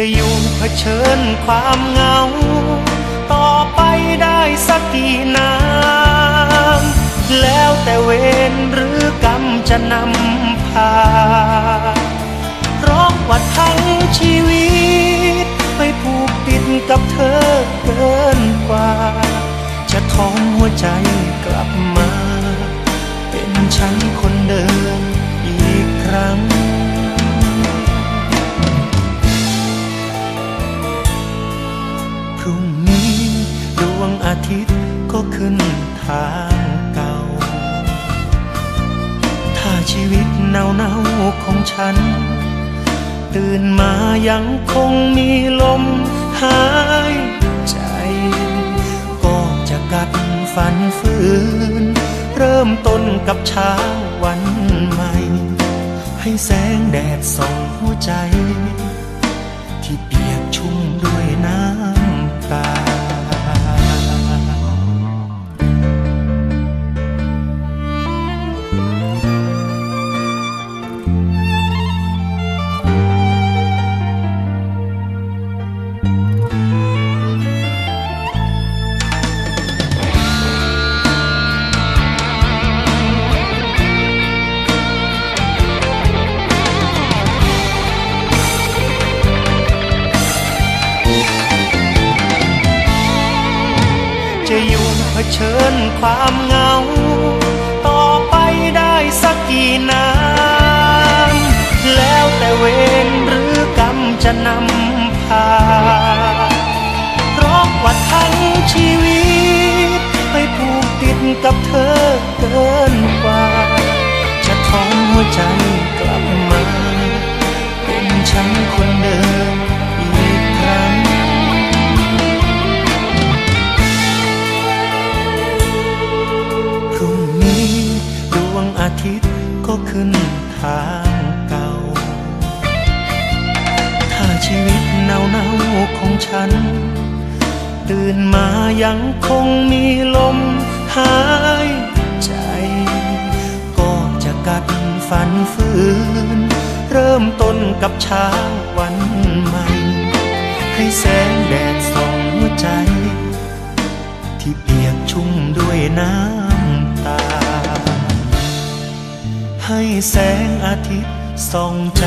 จะอยู่เผชิญความเหงา ต่อไปได้สักกี่น้ำแล้วแต่เวรหรือกรรมจะนำพาเพราะว่าทั้งชีวิต ไปผูกติดกับเธอเกินกว่า จะท้องหัวใจกลับมา เป็นฉันคนเดิม ก็ขึ้นทางเก่า ถ้าชีวิตเนาเนาๆของฉัน ตื่นมายังคงมีลมหายใจ ก็จะกัดฟันฝืน เริ่มต้นกับเช้าวันใหม่ ให้แสงแดดส่องหัวใจ ที่เปีย ชิญความเหงา ต่อไปได้สักกี่น้ำแล้วแต่เวรหรือกรรมจะนำพาเพราะว่าทั้งชีวิต ไปผูกติดกับเธอเกินกว่า จะท้องหัวใจกลับมา เป็นฉันคนเดิม ขึ้นทางเก่า ถ้าชีวิตเนาเนาของฉัน ตื่นมายังคงมีลมหายใจ ก็จะกัดฟันฝืน เริ่มต้นกับเช้าวันใหม่ ให้แสงแดดส่องหัวใจ ที่เปียกชุ่มด้วยน้ำ ให้แสงอาทิตย์ส่องใจ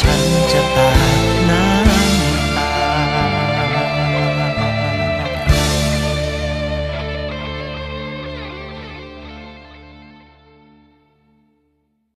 ฉันจะตา